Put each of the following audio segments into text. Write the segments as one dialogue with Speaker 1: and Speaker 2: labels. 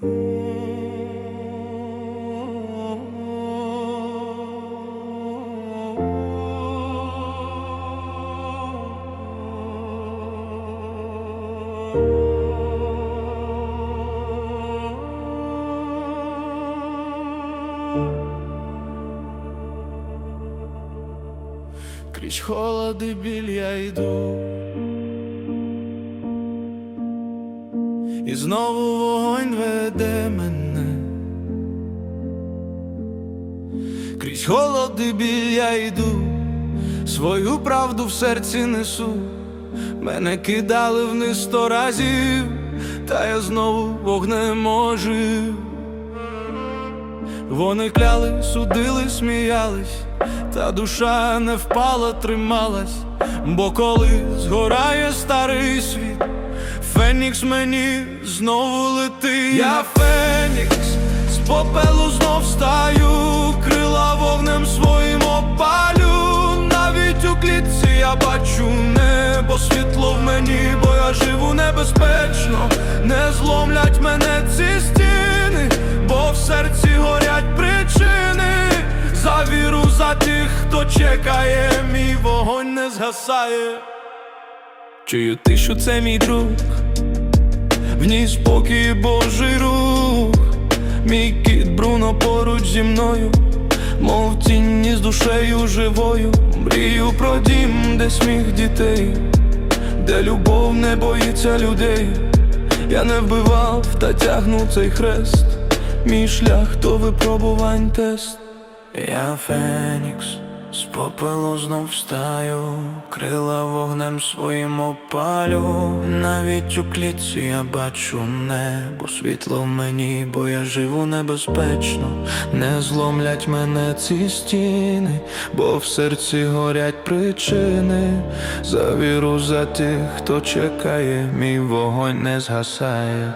Speaker 1: Крізь холоди біль я йду І знову вогонь веде мене. Крізь холоди біль я йду, свою правду в серці несу, мене кидали вниз сто разів, та я знову вогнем ожив. Вони кляли, судили, сміялись, та душа не впала, трималась, бо коли згорає старий світ, Фенікс мені знову летить. Я Фенікс, з попелу знов встаю, крила вогнем своїм опалю. Навіть у клітці я бачу небо, світло в мені, бо я живу небезпечно, не зломлять мене ці стіни, бо в серці горять причини. За віру за тих, хто чекає, мій вогонь не згасає. Чую тишу, це мій друг, в ній спокій Божий рух, мій кіт Бруно поруч зі мною, мов тінні з душею живою, мрію про дім, де сміх дітей, де любов не боїться людей. Я не вбивав та тягну цей хрест, мій шлях то випробувань тест. Я Фенікс, з попелу знов встаю, крила вогнем своїм опалю. Навіть у клітці я бачу небо, світло в мені, бо я живу небезпечно, не зломлять мене ці стіни, бо в серці горять причини. За віру за тих, хто чекає, мій вогонь не згасає.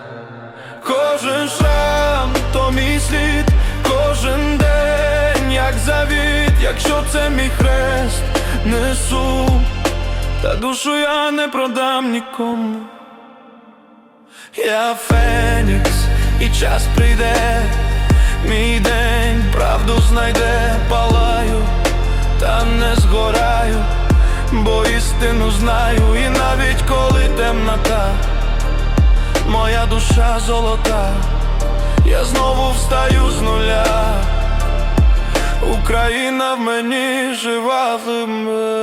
Speaker 1: Кожен шрам то мій слід, якщо це мій хрест, несу, та душу я не продам нікому. Я Фенікс, і час прийде, мій день правду знайде, палаю, та не згораю, бо істину знаю, і навіть коли темнота моя душа золота, я знову встаю з нуля, Україна в мені живатиме.